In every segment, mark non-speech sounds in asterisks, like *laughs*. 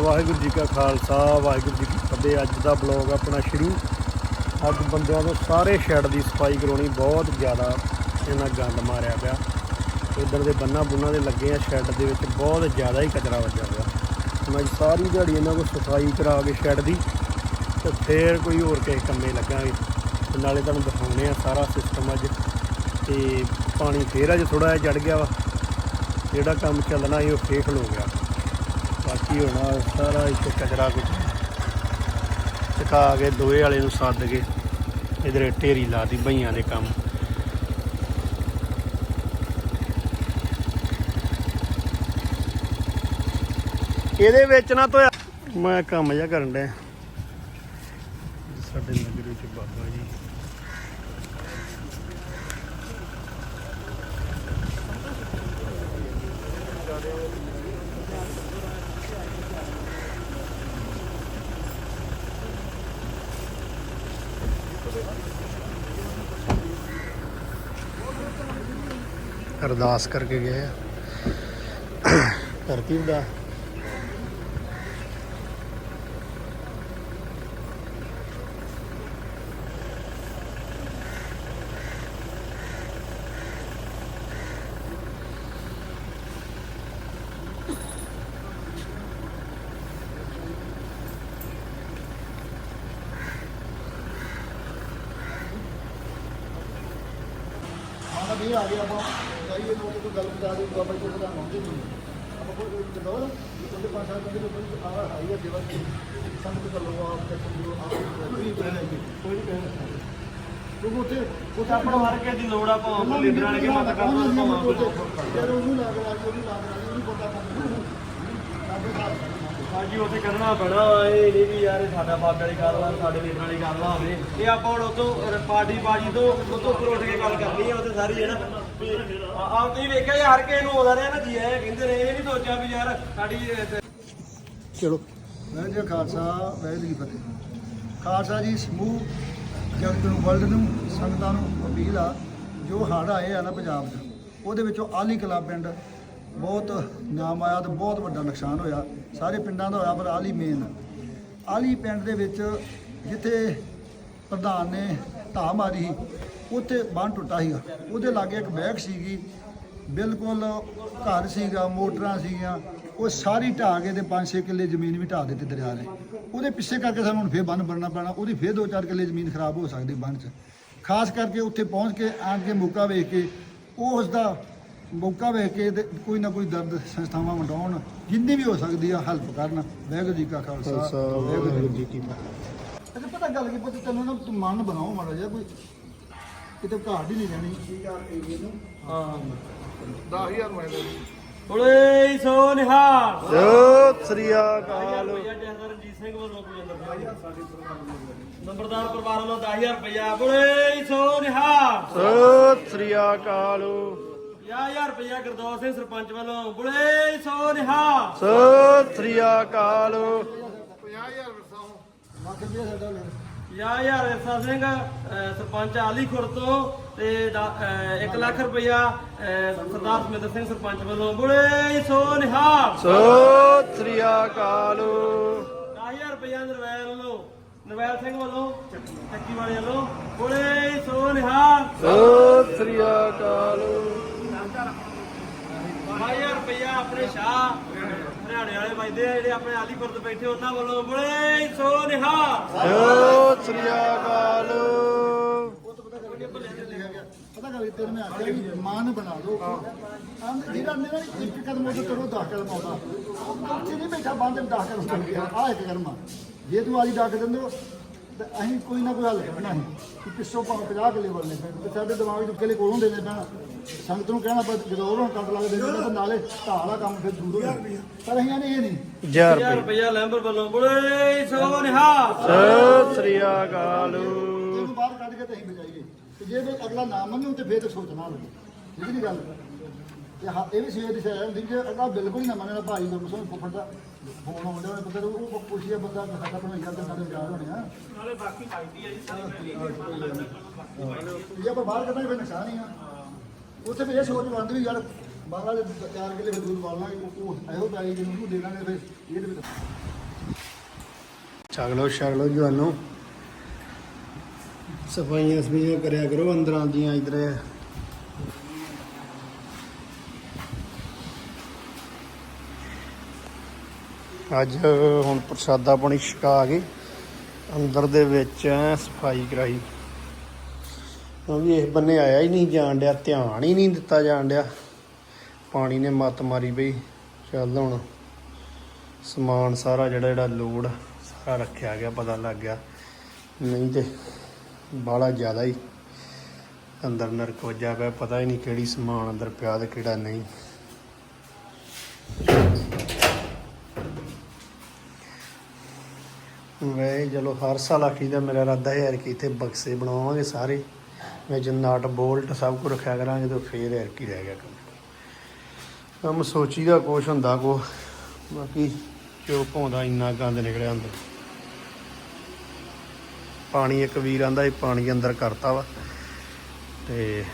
ਵਾਹਿਗੁਰੂ ਜੀ ਕਾ ਖਾਲਸਾ, ਵਾਹਿਗੁਰੂ ਜੀ ਕੀ ਫਤਿਹ। ਅੱਜ ਦਾ ਬਲੌਗ ਆਪਣਾ ਸ਼ੁਰੂ। ਅੱਜ ਬੰਦਿਆਂ ਤੋਂ ਸਾਰੇ ਸ਼ੈੱਡ ਦੀ ਸਫ਼ਾਈ ਕਰਾਉਣੀ ਬਹੁਤ ਜ਼ਿਆਦਾ ਇਹਨਾਂ ਗੰਦ ਮਾਰਿਆ ਪਿਆ। ਇਧਰ ਦੇ ਬੰਨਾ ਬੁੰਨਾ ਦੇ ਲੱਗੇ ਆ, ਸ਼ੈੱਡ ਦੇ ਵਿੱਚ ਬਹੁਤ ਜ਼ਿਆਦਾ ਹੀ ਕਚਰਾ ਵੱਜਿਆ ਪਿਆ। ਹੁਣ ਅੱਜ ਸਾਰੀ ਦਿਹਾੜੀ ਇਹਨਾਂ ਕੋਲ ਸਫ਼ਾਈ ਕਰਾ ਕੇ ਸ਼ੈੱਡ ਦੀ ਤੇ ਫੇਰ ਕੋਈ ਹੋਰ ਕਿਸੇ ਕੰਮੇ ਲੱਗਾਂਗੇ। ਤੇ ਨਾਲੇ ਤੁਹਾਨੂੰ ਦਿਖਾਉਣੇ ਆ ਸਾਰਾ ਸਿਸਟਮ ਅੱਜ। ਤੇ ਪਾਣੀ ਫੇਰ ਅੱਜ ਥੋੜਾ ਜਿਹਾ ਚੜ ਗਿਆ ਵਾ। ਜਿਹੜਾ ਕੰਮ ਚੱਲਣਾ ਸੀ ਉਹ ਫੇਰ ਖਲੋ ਗਿਆ। ਬਾਕੀ ਹੋਣਾ ਸਾਰਾ ਇੱਥੇ ਕਚਰਾ ਕੁ ਚਕਾ ਕੇ ਦੋਏ ਵਾਲੇ ਨੂੰ ਸੱਦ ਕੇ ਇਧਰ ਢੇਰੀ ਲਾਤੀ ਬਈਆਂ ਦੇ ਕੰਮ। ਇਹਦੇ ਵਿੱਚ ਨਾ ਤੋਇਆ ਮੈਂ ਕੰਮ ਜਿਹਾ ਕਰਨ ਡਿਆ। ਸਾਡੇ ਨਗਰ ਵਿੱਚ ਬਾਬਾ ਜੀ। ਅਰਦਾਸ ਕਰਕੇ ਗਏ ਆ। ਧਰਤੀ ਦਾ ਆਹ ਵੀ ਆ ਗਿਆ ਆਪਾਂ ਜਾਈਏ ਨੂੰ ਕੋਈ ਗੱਲ ਬਤਾ ਦੇ ਬਾਬਾ ਜੀ ਦਾ ਨਾਮ ਦੇ ਨਹੀਂ ਆਪਾਂ ਕੋਈ ਜਦੋਲ ਉਹਦੇ ਪਾਸ ਆ ਕੇ ਕੋਈ ਆ ਆਈ ਹੈ ਦੇਵਾ ਜੀ ਸੰਗਤ ਕਰ ਲੋ ਆਪ ਤੇ ਸਮਝੋ ਆਪ ਕੋਈ ਕਹਿਣਾ ਨਹੀਂ ਕੋਈ ਨਹੀਂ ਕਹਿਣਾ ਤੂੰ ਉੱਥੇ ਉੱਥੇ ਆਪਣਾ ਹਰ ਕਿਸੇ ਦੀ ਲੋੜ ਆ ਭਾਵੇਂ ਲੀਡਰ ਵਾਲੇ ਕੇ ਮਤ ਕਰਨਾ ਭਾਵੇਂ ਯਾਰ ਉਹਨੂੰ ਲੱਗ ਰਿਹਾ ਉਹਨੂੰ ਲੱਗ ਰਿਹਾ ਉਹਨੂੰ ਪਤਾ ਨਹੀਂ ਸਾਡੇ ਸਾਥ ਹਾਂਜੀ ਉੱਥੇ ਕਰਨਾ ਪੈਣਾ ਵਾ, ਇਹ ਨਹੀਂ ਵੀ ਯਾਰ ਇਹ ਸਾਡਾ ਬਾਬੇ ਵਾਲੀ ਗੱਲ ਆ ਸਾਡੇ ਲੀਡਰ ਵਾਲੀ ਗੱਲ ਆ ਹੋਵੇ। ਇਹ ਆਪਾਂ ਹੁਣ ਉਤੋਂ ਪਾਰਟੀ ਬਾਜੀ ਤੋਂ ਉਤੋਂ ਉੱਪਰ ਉੱਠ ਕੇ ਗੱਲ ਕਰਨੀ ਆ ਉਹਦੇ ਸਾਰੀ ਹੈ ਨਾ ਵੀ ਆ ਆ ਤੁਸੀਂ ਵੇਖਿਆ ਯਾਰ ਕਿਸੇ ਨੂੰ ਆਉਂਦਾ ਰਿਹਾ ਨਾ ਜੀ ਇਹ ਕਹਿੰਦੇ ਨੇ ਇਹ ਨਹੀਂ ਸੋਚਿਆ ਵੀ ਯਾਰ ਸਾਡੀ ਚਲੋ। ਮੈਂ ਜੀ ਖਾਲਸਾ ਫਤਿਹ। ਖਾਲਸਾ ਜੀ ਸਮੂਹ ਜਗਤ ਨੂੰ ਵਰਲਡ ਨੂੰ ਸੰਗਤਾਂ ਨੂੰ ਅਪੀਲ ਆ ਜੋ ਹੜ੍ਹ ਆਏ ਆ ਨਾ ਪੰਜਾਬ 'ਚ ਉਹਦੇ ਵਿੱਚੋਂ ਆਲੀ ਕਲਾ ਪਿੰਡ ਬਹੁਤ ਨਾਮ ਆਇਆ ਤੇ ਬਹੁਤ ਵੱਡਾ ਨੁਕਸਾਨ ਹੋਇਆ। ਸਾਰੇ ਪਿੰਡਾਂ ਦਾ ਹੋਇਆ ਪਰ ਆਲੀ ਮੇਨ ਆਲੀ ਪਿੰਡ ਦੇ ਵਿੱਚ ਜਿੱਥੇ ਪ੍ਰਧਾਨ ਨੇ ਢਾਹ ਮਾਰੀ ਸੀ, ਉੱਥੇ ਬੰਨ ਟੁੱਟਾ ਸੀਗਾ। ਉਹਦੇ ਲਾਗੇ ਇੱਕ ਬੈਗ ਸੀਗੀ ਬਿਲਕੁਲ ਘਰ ਸੀਗਾ ਮੋਟਰਾਂ ਸੀਗੀਆਂ ਉਹ ਸਾਰੀ ਢਾਹ ਕੇ ਤੇ 5-6 ਕਿੱਲੇ ਜ਼ਮੀਨ ਵੀ ਢਾਹ ਦਿੱਤੀ ਦਰਿਆ ਨੇ। ਉਹਦੇ ਪਿੱਛੇ ਕਰਕੇ ਸਾਨੂੰ ਹੁਣ ਫੇਰ ਬੰਨ ਬਣਨਾ ਪੈਣਾ ਉਹਦੀ ਫੇਰ 2-4 ਕਿੱਲੇ ਜ਼ਮੀਨ ਖਰਾਬ ਹੋ ਸਕਦੀ ਬੰਨ 'ਚ। ਖਾਸ ਕਰਕੇ ਉੱਥੇ ਪਹੁੰਚ ਕੇ ਆਣ ਕੇ ਮੌਕਾ ਵੇਖ ਕੇ ਉਹ ਉਸ ਦਾ ਮੌਕਾ ਵੇਖ ਕੇ ਤੇ ਕੋਈ ਨਾ ਕੋਈ ਦਰਦ ਸੰਸਥਾਵਾਂ ਵੰਡਾਉਣ ਜਿੰਨੀ ਵੀ ਹੋ ਸਕਦੀ ਆ ਹੈਲਪ ਕਰਨ। ਵਾਹਿਗੁਰੂ ਜੀ ਕਾ ਖਾਲਸਾ ਵਾਹਿਗੁਰੂ ਜੀ ਕੀ ਫਤਿਹ। ਅੱਛਾ ਪਤਾ ਗੱਲ ਕੀ ਪਤਾ ਤੈਨੂੰ ਨਾ ਤੂੰ ਮਨ ਬਣਾਓ ਮਾੜਾ ਜਿਹਾ ਕੋਈ। ਕਿਤੇ ਘਾਟ ਹੀ ਨਹੀਂ ਨੂੰ ਹਾਂ। 10000 ਮੈਂ ਦੇ ਬੋਲੇ ਸੋ ਨਿਹਾਲ। ਸਤਿ ਸ੍ਰੀ ਅਕਾਲ। ਰਣਜੀਤ ਸਿੰਘ ਵੱਲੋਂ ਨੰਬਰਦਾਰ ਪਰਿਵਾਰ ਵੱਲੋਂ 10000 ਰੁਪਇਆ ਬੋਲੇ ਸੋ ਨਿਹਾਲ। ਸਤਿ ਸ੍ਰੀ ਅਕਾਲ। 50000 ਰੁਪਇਆ ਗੁਰਦੌਰ ਸਿੰਘ ਸਰਪੰਚ ਵੱਲੋਂ। ਬੋਲੇ ਸੋ ਨਿਹਾਲ। ਸਤਿ ਸ੍ਰੀ ਅਕਾਲ। 50000 ਵਰਸਾਓ ਲੱਖ ਰੁਪਏ ਸਾਡਾ ਲੈ 50000 ਰਸਾ ਸਿੰਘ ਅਹ, ਸਰਪੰਚ ਆਲੀ ਖੁਰ ਤੋਂ ਤੇ 1 ਲੱਖ ਰੁਪਇਆ ਅਹ, ਸਰਦਾਰ ਸਮਿੰਦਰ ਸਿੰਘ ਸਰਪੰਚ ਵੱਲੋਂ। ਬੋਲੇ ਸੋ ਨਿਹਾਲ। ਸਤਿ ਸ੍ਰੀ ਅਕਾਲ। 10000 ਰੁਪਇਆ ਨਰਵੈਲ ਵੱਲੋਂ ਨਰਵੈਲ ਸਿੰਘ ਵੱਲੋਂ ਚੱਕੀ ਵਾਲੇ ਵੱਲੋਂ। ਬੋਲੇ ਸੋ ਨਿਹਾਲ। ਸਤਿ ਸ੍ਰੀ ਅਕਾਲ। 2000 ਰੁਪਇਆ ਆਪਣੇ ਸ਼ਾਹ ਹਰਿਆਣੇ ਵਾਲੇ ਵੱਜਦੇ ਆ ਜਿਹੜੇ ਆਪਣੇ ਆਲੀ ਖੁਰਦ ਬੈਠੇ ਉਹਨਾਂ ਵੱਲੋਂ ਬੋਲੇ ਸੋ ਨਿਹਾਲ। ਸਤਿ ਸ੍ਰੀ ਅਕਾਲ। ਪਤਾ ਗੱਲ ਤੈਨੂੰ ਮੈਂ ਆਖਿਆ ਵੀ ਮਾਨ ਬਣਾ ਲਓ। ਆਂਦੇ ਜਿਹੜਾ ਮੇਰਾ ਇੱਕ ਕਦਮ ਉਹ ਕਰੋ 10 ਕਦਮ ਆਉਂਦਾ। ਉੱਥੇ ਨਹੀਂ ਬੈਠਾ ਬੰਦ 10 ਕਦਮ ਚੱਲ ਗਿਆ। ਆ ਇੱਕ ਕਦਮ ਆ। ਜੇ ਤੂੰ ਆਲੀ ਡੱਕ ਦਿੰਦੇ ਹੋ ਤਾਂ ਅਸੀਂ ਕੋਈ ਨਾ ਕੋਈ ਹੱਲ ਕੱਢਣਾ ਸੀ ਕਿ ਪਿੱਛੋਂ ਭਾਵੇਂ 50 ਕਿੱਲੇ ਵਰਨੇ ਪੈਣ ਤੇ ਸਾਡੇ ਦਿਮਾਗ 'ਚ ਕਿੱਲੇ ਕੋਲੋਂ ਦੇਣੇ ਪੈਣ। ਸੰਗਤ ਨੂੰ ਕਹਿਣਾ ਪਰ ਜਦੋਂ ਉਹਨਾਂ ਕੱਟ ਲੱਗਦੇ ਨੇ ਤਾਂ ਨਾਲੇ ਢਾਹ ਵਾਲਾ ਕੰਮ ਫਿਰ ਦੂਰ ਹੋ ਜਾਂਦਾ ਪਰ ਅਸੀਂ ਨੇ ਇਹ ਨਹੀਂ। 1000 1000 ਰੁਪਏ। ਰੁਪਇਆ ਲੈਂਬਰ ਵੱਲੋਂ ਬੋਲੇ ਸੋ ਨਿਹਾਲ। ਸਤਿ ਸ੍ਰੀ ਅਕਾਲ। ਬਾਹਰ ਕੱਢ ਕੇ ਤੇ ਅਸੀਂ ਬਚਾਈਏ। ਤੇ ਜੇ ਕੋਈ ਅਗਲਾ ਨਾ ਮੰਨੂ ਤੇ ਫੇਰ ਤਾਂ ਸੋਚਣਾ ਲੱਗੇ ਠੀਕ ਨਹੀਂ ਗੱਲ? ਤੇ ਹਾਂ ਇਹ ਵੀ ਸਵੇਰ ਦੀ ਸਹਿ ਹੁੰਦੀ ਜੇ ਅਗਲਾ ਬਿਲਕੁਲ ਹੀ ਨਾ ਮੰਨਣਾ ਭਾਈ ਗੁਰਮੁਖ ਸਿੰਘ ਫੁੱਫੜ ਦਾ ਫੋਨ ਆਉਂਦੇ ਉਹਨੇ ਪਤਾ ਉਹ ਪੁੱਛਿਆ ਬੰਦਾ ਸਾਡਾ ਬਣਾਈਆ ਤੇ ਸਾਡੇ ਵਿਚਾਰ ਹੋਣੇ ਆ। ਨਾਲੇ ਬਾਕੀ ਪਾਈਦੀ ਆ ਜੀ ਸਾਰੀ ਜੇ ਆਪਾਂ ਬਾਹਰ ਕੱਢਾਂਗੇ ਫਿਰ ਨੁਕਸਾਨ ਹੀ ਆ। ਉੱਥੇ ਵੀ ਇਹ ਸੋਚ ਬੰਦ ਵੀ ਯਾਰ ਬਾਹਰ ਵਾਲੇ ਚਾਰ ਕਿਲੇ ਫਿਰ ਦੂਰ ਵਾਲਣਾ ਉਹ ਇਹੋ ਪੈਲੀ ਜਿਹਨੂੰ ਦੇਣਾ ਨੇ ਫਿਰ ਇਹਦੇ ਵਿੱਚ ਛਗਲੋ ਛਗਲੋ ਜਵਾਨੋ। ਸਫਾਈਆਂ ਸਫਾਈਆਂ ਕਰਿਆ ਕਰੋ ਅੰਦਰ ਆਂਦੀਆਂ ਇਧਰ। ਅੱਜ ਹੁਣ ਪ੍ਰਸ਼ਾਦਾ ਪਾਣੀ ਛਕਾ ਕੇ ਅੰਦਰ ਦੇ ਵਿੱਚ ਸਫ਼ਾਈ ਕਰਾਈ। ਕਿਉਂਕਿ ਇਸ ਬੰਨੇ ਆਇਆ ਹੀ ਨਹੀਂ ਜਾਣ ਡਿਆ, ਧਿਆਨ ਹੀ ਨਹੀਂ ਦਿੱਤਾ ਜਾਣ ਡਿਆ। ਪਾਣੀ ਨੇ ਮੱਤ ਮਾਰੀ ਬਈ, ਚੱਲ ਹੁਣ ਸਮਾਨ ਸਾਰਾ ਜਿਹੜਾ ਜਿਹੜਾ ਲੋਡ ਸਾਰਾ ਰੱਖਿਆ ਗਿਆ, ਪਤਾ ਲੱਗ ਗਿਆ। ਨਹੀਂ ਤੇ ਬਾਹਲਾ ਜ਼ਿਆਦਾ ਹੀ ਅੰਦਰ ਨਰਕ ਪਿਆ, ਪਤਾ ਹੀ ਨਹੀਂ ਕਿਹੜੀ ਸਮਾਨ ਅੰਦਰ ਪਿਆ ਤੇ ਕਿਹੜਾ ਨਹੀਂ। ਮੈਂ ਚਲੋ ਹਰ ਸਾਲ ਆਖੀਦਾ ਮੇਰਾ ਇਰਾਦਾ ਹੈ ਯਾਰ ਕਿ ਇੱਥੇ ਬਕਸੇ ਬਣਾਵਾਂਗੇ ਸਾਰੇ। ਵਿੱਚ ਨਟ ਬੋਲਟ ਸਭ ਕੁਝ ਰੱਖਿਆ ਕਰਾਂਗੇ ਤੇ ਫੇਰ ਯਾਰ ਕੀ ਰਹਿ ਗਿਆ ਕੰਮ। ਕੰਮ ਸੋਚੀਦਾ ਕੁਛ ਹੁੰਦਾ ਕੋ ਬਾਕੀ ਜੋ ਪਾਉਂਦਾ ਇੰਨਾ ਗੰਦ ਨਿਕਲਿਆ ਅੰਦਰ। ਪਾਣੀ ਇੱਕ ਵੀਰ ਆਂਦਾ ਇਹ ਪਾਣੀ ਅੰਦਰ ਕਰਤਾ ਵਾ। ਤੇ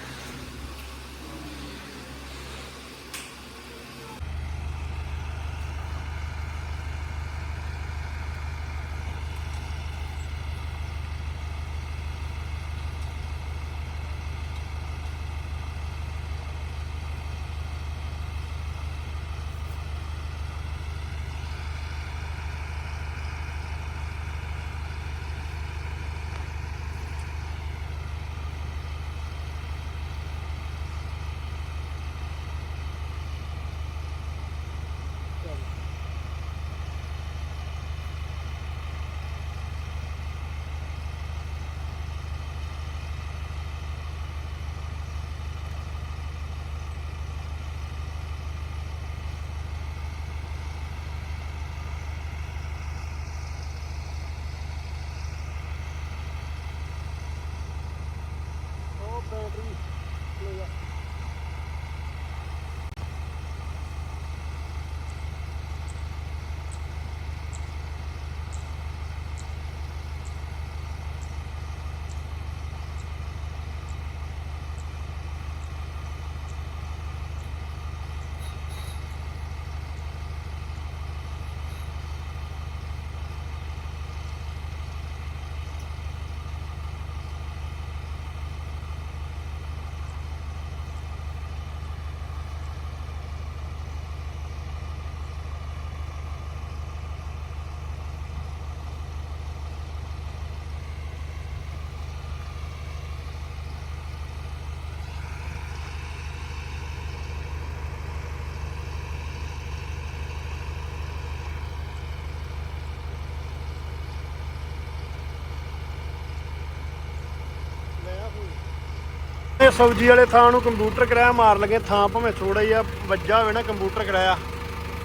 ਇਹ ਸਬਜ਼ੀ ਵਾਲੇ ਥਾਂ ਨੂੰ ਕੰਪਿਊਟਰ ਕਿਰਾਇਆ, ਮਾਰ ਲਗੇ ਥਾਂ ਭਾਵੇਂ ਥੋੜਾ ਜਿਹਾ ਵੱਜਾ ਹੋਵੇ ਨਾ ਕੰਪਿਊਟਰ ਕਿਰਾਇਆ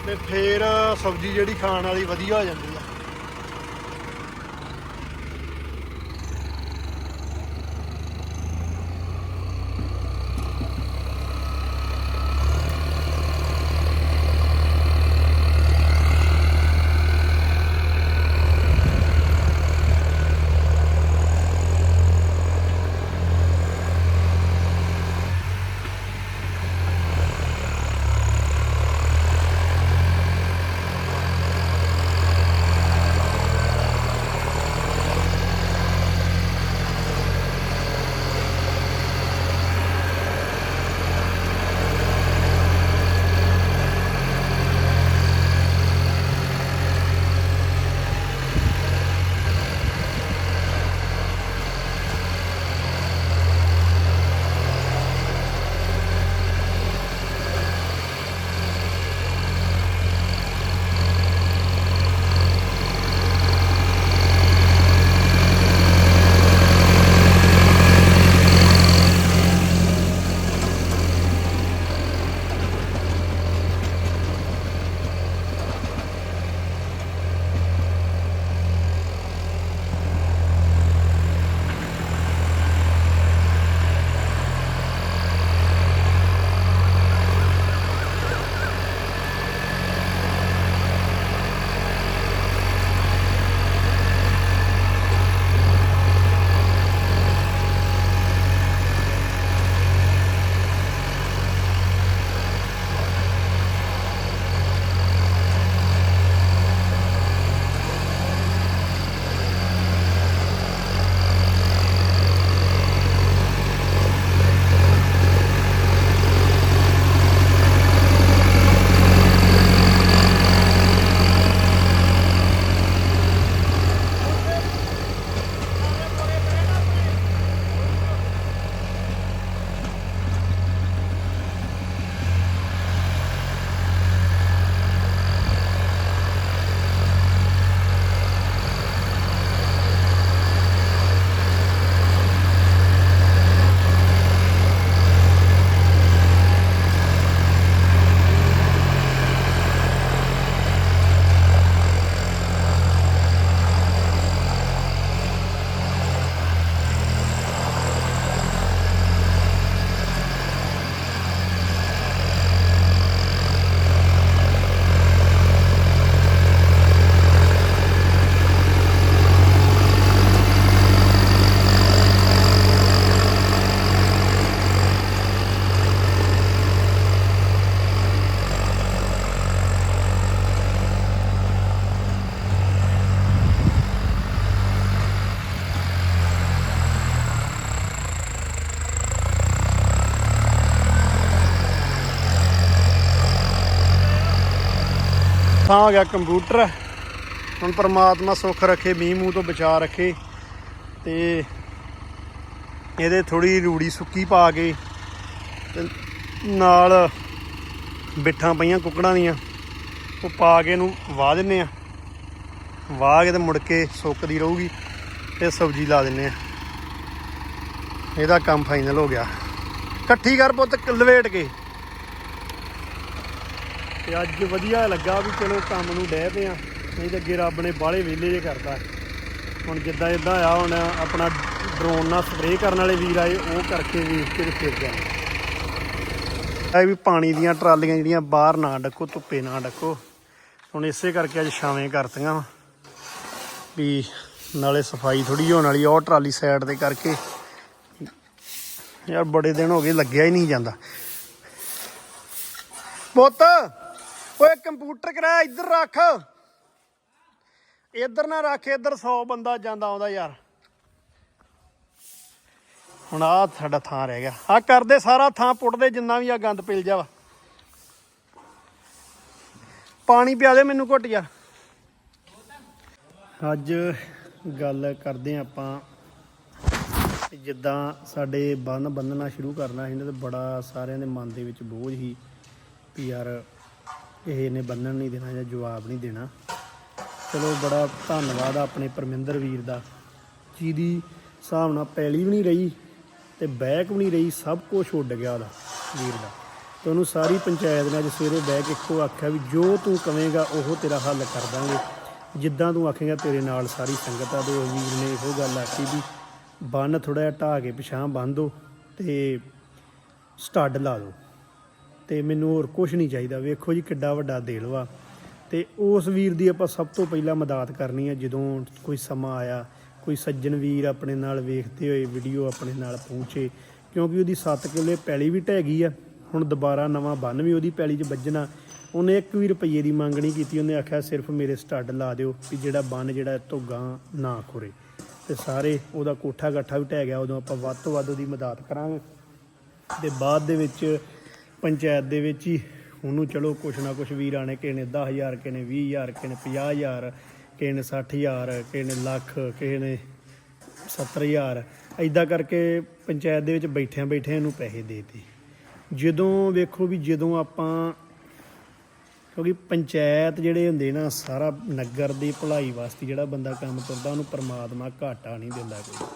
ਤੇ ਫੇਰ ਸਬਜ਼ੀ ਜਿਹੜੀ ਖਾਣ ਵਾਲੀ ਵਧੀਆ ਹੋ ਜਾਂਦੀ ਥਾਂ ਹੋ ਗਿਆ ਕੰਪਿਊਟਰ। ਹੁਣ ਪਰਮਾਤਮਾ ਸੁੱਖ ਰੱਖੇ, ਮੀਂਹ ਮੂੰਹ ਤੋਂ ਬਚਾ ਰੱਖੇ ਤੇ ਇਹਦੇ ਥੋੜੀ ਰੂੜੀ ਸੁੱਕੀ ਪਾ ਕੇ ਤੇ ਨਾਲ ਬਿੱਠਾਂ ਪਈਆਂ ਕੁੱਕੜਾਂ ਦੀਆਂ, ਉਹ ਪਾ ਕੇ ਇਹਨੂੰ ਵਾਹ ਦਿੰਨੇ ਆ ਵਾਹ ਕੇ ਤੇ ਮੁੜ ਕੇ ਸੁੱਕਦੀ ਰਹੂਗੀ ਤੇ ਸਬਜ਼ੀ ਲਾ ਦਿੰਨੇ ਆ ਇਹਦਾ ਕੰਮ ਫਾਈਨਲ ਹੋ ਗਿਆ। ਇਕੱਠੀ ਕਰ ਪੁੱਤ, ਲਵੇਟ ਕੇ। ਤੇ ਅੱਜ ਵਧੀਆ ਲੱਗਾ ਵੀ ਚਲੋ ਕੰਮ ਨੂੰ ਡਹਿ ਪਏ ਆ ਨਹੀਂ ਤਾਂ ਅੱਗੇ ਰੱਬ ਨੇ ਬਾਹਲੇ ਵਿਹਲੇ ਜੇ ਕਰਦਾ ਹੁਣ ਜਿੱਦਾਂ ਇਦਾਂ ਆ ਹੁਣ ਆਪਣਾ ਡਰੋਨ ਨਾਲ ਸਪਰੇਅ ਕਰਨ ਵਾਲੇ ਵੀਰ ਆਏ, ਉਹ ਕਰਕੇ ਵੇਖ ਕੇ ਫਿਰ ਜਾਣਾ। ਇਹ ਵੀ ਪਾਣੀ ਦੀਆਂ ਟਰਾਲੀਆਂ ਜਿਹੜੀਆਂ ਬਾਹਰ ਨਾ ਡੱਕੋ, ਧੁੱਪੇ ਨਾ ਡੱਕੋ। ਹੁਣ ਇਸੇ ਕਰਕੇ ਅੱਜ ਛਾਵੇਂ ਕਰਤੀਆਂ ਵਾਂ। ਵੀ ਨਾਲੇ ਸਫ਼ਾਈ ਥੋੜੀ ਹੋਣ ਵਾਲੀ ਉਹ ਟਰਾਲੀ ਸਾਈਡ ਤੇ ਕਰਕੇ। ਯਾਰ ਬੜੇ ਦਿਨ ਹੋ ਗਏ, ਲੱਗਿਆ ਹੀ ਨਹੀਂ ਜਾਂਦਾ। ਪੁੱਤ ਓਏ ਕੰਪਿਊਟਰ ਕਰਾ ਇੱਧਰ ਰੱਖ। ਇੱਧਰ ਨਾ ਰੱਖ, ਇੱਧਰ 100 ਬੰਦਾ ਜਾਂਦਾ ਆਉਂਦਾ ਯਾਰ। ਹੁਣ ਆ ਸਾਡਾ ਥਾਂ ਰਹਿ ਗਿਆ। ਆ ਕਰਦੇ ਸਾਰਾ ਥਾਂ ਪੁੱਟਦੇ, ਜਿੰਨਾ ਵੀ ਆ ਗੰਦ ਪਿਲ ਜਾਵਾ ਪਾਣੀ ਪਿਆ ਦੇ ਮੈਨੂੰ ਘੁੱਟ ਯਾਰ। ਅੱਜ ਗੱਲ ਕਰਦੇ ਹਾਂ ਆਪਾਂ ਜਿੱਦਾਂ ਸਾਡੇ ਬੰਨ ਬੰਨਣਾ ਸ਼ੁਰੂ ਕਰਨਾ ਸੀ ਨਾ, ਤੇ ਬੜਾ ਸਾਰਿਆਂ ਦੇ ਮਨ ਦੇ ਵਿੱਚ ਬੋਝ ਸੀ ਵੀ ਯਾਰ ਇਹ ਨੇ ਬੰਨਣ ਨਹੀਂ ਦੇਣਾ ਜਾਂ ਜਵਾਬ ਨਹੀਂ ਦੇਣਾ। ਚਲੋ ਬੜਾ ਧੰਨਵਾਦ ਆ ਆਪਣੇ ਪਰਮਿੰਦਰ ਵੀਰ ਦਾ। ਜਿਹਦੀ ਹਿਸਾਬ ਨਾਲ ਪੈਲੀ ਵੀ ਨਹੀਂ ਰਹੀ ਤੇ ਬੈਕ ਵੀ ਨਹੀਂ ਰਹੀ, ਸਭ ਕੁਝ ਉੱਡ ਗਿਆ ਉਹਦਾ ਵੀਰ ਦਾ। ਤੇ ਉਹਨੂੰ ਸਾਰੀ ਪੰਚਾਇਤ ਨੇ ਅੱਜ ਸਵੇਰੇ ਬਹਿ ਕੇ ਇੱਕੋ ਆਖਿਆ ਵੀ ਜੋ ਤੂੰ ਕਵੇਂਗਾ, ਉਹ ਤੇਰਾ ਹੱਲ ਕਰ ਦਾਂਗੇ। ਜਿੱਦਾਂ ਤੂੰ ਆਖੇਗਾ, ਤੇਰੇ ਨਾਲ ਸਾਰੀ ਸੰਗਤ ਆ ਤੇ ਉਹ ਵੀਰ ਨੇ ਇਹੋ ਗੱਲ ਆਖੀ ਵੀ ਬੰਨ ਥੋੜਾ ਜਿਹਾ ਢਾਹ ਕੇ ਪਿਛਾਂ ਬੰਨ ਦੋ ਤੇ ਸਟੱਡ ਲਾ ਦਿਓ ਤੇ ਮੈਨੂੰ ਹੋਰ ਕੁਝ ਨਹੀਂ ਚਾਹੀਦਾ। ਵੇਖੋ ਜੀ ਕਿੱਡਾ ਵੱਡਾ ਦੇਲ ਵਾ। ਤੇ ਉਸ ਵੀਰ ਦੀ ਆਪਾਂ ਸਭ ਤੋਂ ਪਹਿਲਾਂ ਮਦਦ ਕਰਨੀ ਹੈ ਜਦੋਂ ਕੋਈ ਸਮਾਂ ਆਇਆ, ਕੋਈ ਸੱਜਣ ਵੀਰ ਆਪਣੇ ਨਾਲ ਵੇਖਦੇ ਹੋਏ ਵੀਡੀਓ ਆਪਣੇ ਨਾਲ ਪਹੁੰਚੇ, ਕਿਉਂਕਿ ਉਹਦੀ 7 ਕਿੱਲੇ ਪੈਲੀ ਵੀ ਢਹਿ ਗਈ ਆ। ਹੁਣ ਦੁਬਾਰਾ ਨਵਾਂ ਬੰਨ ਵੀ ਉਹਦੀ ਪੈਲੀ 'ਚ ਵੱਜਣਾ। ਉਹਨੇ ਇੱਕ ਵੀ ਰੁਪਈਏ ਦੀ ਮੰਗ ਨਹੀਂ ਕੀਤੀ। ਉਹਨੇ ਆਖਿਆ, ਸਿਰਫ ਮੇਰੇ ਸਟੱਡ ਲਾ ਦਿਓ ਵੀ ਜਿਹੜਾ ਬੰਨ ਜਿਹੜਾ ਇਹ ਤੋਂ ਗਾਂ ਨਾ ਖੁਰੇ। ਤੇ ਸਾਰੇ ਉਹਦਾ ਕੋਠਾ ਗੱਠਾ ਵੀ ਢਹਿ ਗਿਆ। ਉਦੋਂ ਆਪਾਂ ਵੱਧ ਤੋਂ ਵੱਧ ਉਹਦੀ ਮਦਦ ਕਰਾਂਗੇ। ਤੇ ਬਾਅਦ ਦੇ ਵਿੱਚ ਪੰਚਾਇਤ ਦੇ ਵਿੱਚ ਹੀ। ਉਹਨੂੰ ਚਲੋ ਕੁਛ ਨਾ ਕੁਛ ਵੀਰਾਂ ਨੇ, ਕਿਸੇ ਨੇ 10000 ਕਿਸੇ ਨੇ 20000 ਕਿਸੇ ਨੇ 50000 ਕਿਸੇ ਨੇ 60000 ਕਿਸੇ ਨੇ ਲੱਖ, ਕਿਸੇ ਨੇ 70000 ਐਦਾਂ ਕਰਕੇ ਪੰਚਾਇਤ ਦੇ ਵਿੱਚ ਬੈਠਿਆਂ ਬੈਠਿਆਂ ਇਹਨੂੰ ਪੈਸੇ ਦੇਤੇ। ਜਦੋਂ ਵੇਖੋ ਵੀ ਜਦੋਂ ਆਪਾਂ, ਕਿਉਂਕਿ ਪੰਚਾਇਤ ਜਿਹੜੇ ਹੁੰਦੇ ਨਾ, ਸਾਰਾ ਨਗਰ ਦੀ ਭਲਾਈ ਵਾਸਤੇ ਜਿਹੜਾ ਬੰਦਾ ਕੰਮ ਕਰਦਾ, ਉਹਨੂੰ ਪਰਮਾਤਮਾ ਘਾਟਾ ਨਹੀਂ ਦਿੰਦਾ ਕੋਈ।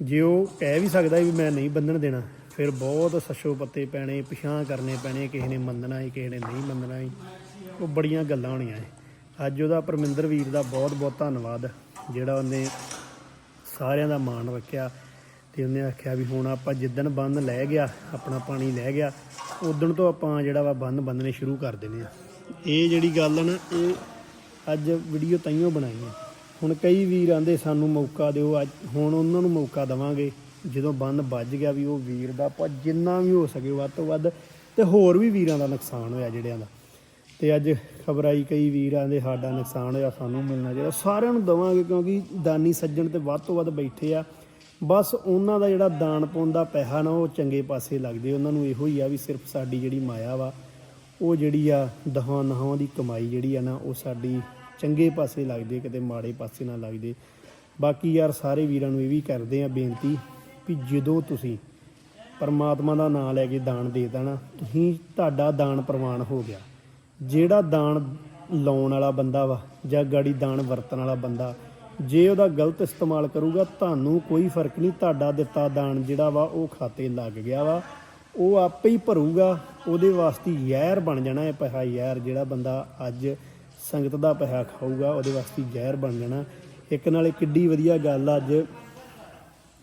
ਜੇ ਉਹ ਕਹਿ ਵੀ ਸਕਦਾ ਵੀ ਮੈਂ ਨਹੀਂ ਬੰਨਣ ਦੇਣਾ ਫਿਰ ਬਹੁਤ ਸੱਸ਼ੋ ਪੱਤੇ ਪੈਣੇ ਪਿਛਾਂ ਕਰਨੇ ਪੈਣੇ, ਕਿਸੇ ਨੇ ਮੰਨਣਾ ਹੀ, ਕਿਸੇ ਨੇ ਨਹੀਂ ਮੰਨਣਾ ਹੀ। ਉਹ ਬੜੀਆਂ ਗੱਲਾਂ ਹੋਣੀਆਂ ਹੈ ਅੱਜ ਉਹਦਾ ਪਰਮਿੰਦਰ ਵੀਰ ਦਾ ਬਹੁਤ ਬਹੁਤ ਧੰਨਵਾਦ, ਜਿਹੜਾ ਉਹਨੇ ਸਾਰਿਆਂ ਦਾ ਮਾਣ ਰੱਖਿਆ ਤੇ ਉਹਨੇ ਆਖਿਆ ਵੀ ਹੁਣ ਆਪਾਂ ਜਿੱਦਣ ਬੰਨ ਲੈ ਗਿਆ, ਆਪਣਾ ਪਾਣੀ ਲੈ ਗਿਆ ਉਦੋਂ ਤੋਂ ਆਪਾਂ ਜਿਹੜਾ ਵਾ ਬੰਨ ਬੰਨਣੇ ਸ਼ੁਰੂ ਕਰ ਦੇਣੇ ਆ। ਇਹ ਜਿਹੜੀ ਗੱਲ ਨਾ, ਇਹ ਅੱਜ ਵੀਡੀਓ ਤਾਈਓ ਬਣਾਈ ਹੈ ਹੁਣ ਕਈ ਵੀਰ ਆਂਦੇ, ਸਾਨੂੰ ਮੌਕਾ ਦਿਓ, ਅੱਜ ਹੁਣ ਉਹਨਾਂ ਨੂੰ ਮੌਕਾ ਦਵਾਂਗੇ। ਜਦੋਂ ਬੰਨ ਵੱਜ ਗਿਆ ਵੀ ਉਹ ਵੀਰ ਦਾ, ਆਪਾਂ ਜਿੰਨਾ ਵੀ ਹੋ ਸਕੇ ਵੱਧ ਤੋਂ ਵੱਧ ਤੇ ਹੋਰ ਵੀ ਵੀਰਾਂ ਦਾ ਨੁਕਸਾਨ ਹੋਇਆ ਜਿਹੜਿਆਂ ਦਾ। ਤੇ ਅੱਜ ਖਬਰ ਆਈ ਕਈ ਵੀਰਾਂ ਦੇ ਸਾਡਾ ਨੁਕਸਾਨ ਹੋਇਆ, ਸਾਨੂੰ ਮਿਲਣਾ ਚਾਹੀਦਾ। ਸਾਰਿਆਂ ਨੂੰ ਦਵਾਂਗੇ ਕਿਉਂਕਿ ਦਾਨੀ ਸੱਜਣ ਤੇ ਵੱਧ ਤੋਂ ਵੱਧ ਬੈਠੇ ਆ। ਬਸ ਉਹਨਾਂ ਦਾ ਜਿਹੜਾ ਦਾਨ ਪਾਉਣ ਦਾ ਪੈਸਾ ਨਾ, ਉਹ ਚੰਗੇ ਪਾਸੇ ਲੱਗਦੇ। ਉਹਨਾਂ ਨੂੰ ਇਹੋ ਹੀ ਆ ਵੀ ਸਿਰਫ ਸਾਡੀ ਜਿਹੜੀ ਮਾਇਆ ਵਾ, ਉਹ ਜਿਹੜੀ ਆ ਦਹਾਂ ਨਹਾਂ ਦੀ ਕਮਾਈ ਜਿਹੜੀ ਆ ਨਾ, ਉਹ ਸਾਡੀ ਚੰਗੇ ਪਾਸੇ ਲੱਗਦੇ, ਕਿਤੇ ਮਾੜੇ ਪਾਸੇ ਨਾ ਲੱਗਦੇ। ਬਾਕੀ ਯਾਰ, ਸਾਰੇ ਵੀਰਾਂ ਨੂੰ ਇਹ ਵੀ ਕਰਦੇ ਆ ਬੇਨਤੀ ਵੀ ਜਦੋਂ ਤੁਸੀਂ ਪਰਮਾਤਮਾ ਦਾ ਨਾਮ ਲੈ ਕੇ ਦਾਨ ਦੇ ਦੇਣਾ, ਤੁਸੀਂ ਤੁਹਾਡਾ ਦਾਨ ਪ੍ਰਵਾਨ ਹੋ ਗਿਆ। ਜਿਹੜਾ ਦਾਨ ਲਾਉਣ ਵਾਲਾ ਬੰਦਾ ਵਾ ਜਾਂ ਗਾੜੀ ਦਾਨ ਵਰਤਣ ਵਾਲਾ ਬੰਦਾ, ਜੇ ਉਹਦਾ ਗਲਤ ਇਸਤੇਮਾਲ ਕਰੂਗਾ, ਤੁਹਾਨੂੰ ਕੋਈ ਫ਼ਰਕ ਨਹੀਂ, ਤੁਹਾਡਾ ਦਿੱਤਾ ਦਾਨ ਜਿਹੜਾ ਵਾ ਉਹ ਖਾਤੇ ਲੱਗ ਗਿਆ ਵਾ। ਉਹ ਆਪੇ ਹੀ ਭਰੂਗਾ, ਉਹਦੇ ਵਾਸਤੇ ਜ਼ਹਿਰ ਬਣ ਜਾਣਾ, ਇਹ ਪੈਸਾ ਜ਼ਹਿਰ ਜਿਹੜਾ ਬੰਦਾ ਅੱਜ ਸੰਗਤ ਦਾ ਪੈਸਾ ਖਾਊਗਾ, ਉਹਦੇ ਵਾਸਤੇ ਜ਼ਹਿਰ ਬਣ ਜਾਣਾ। ਇੱਕ ਨਾਲੇ ਕਿੱਡੀ ਵਧੀਆ ਗੱਲ ਆ, ਅੱਜ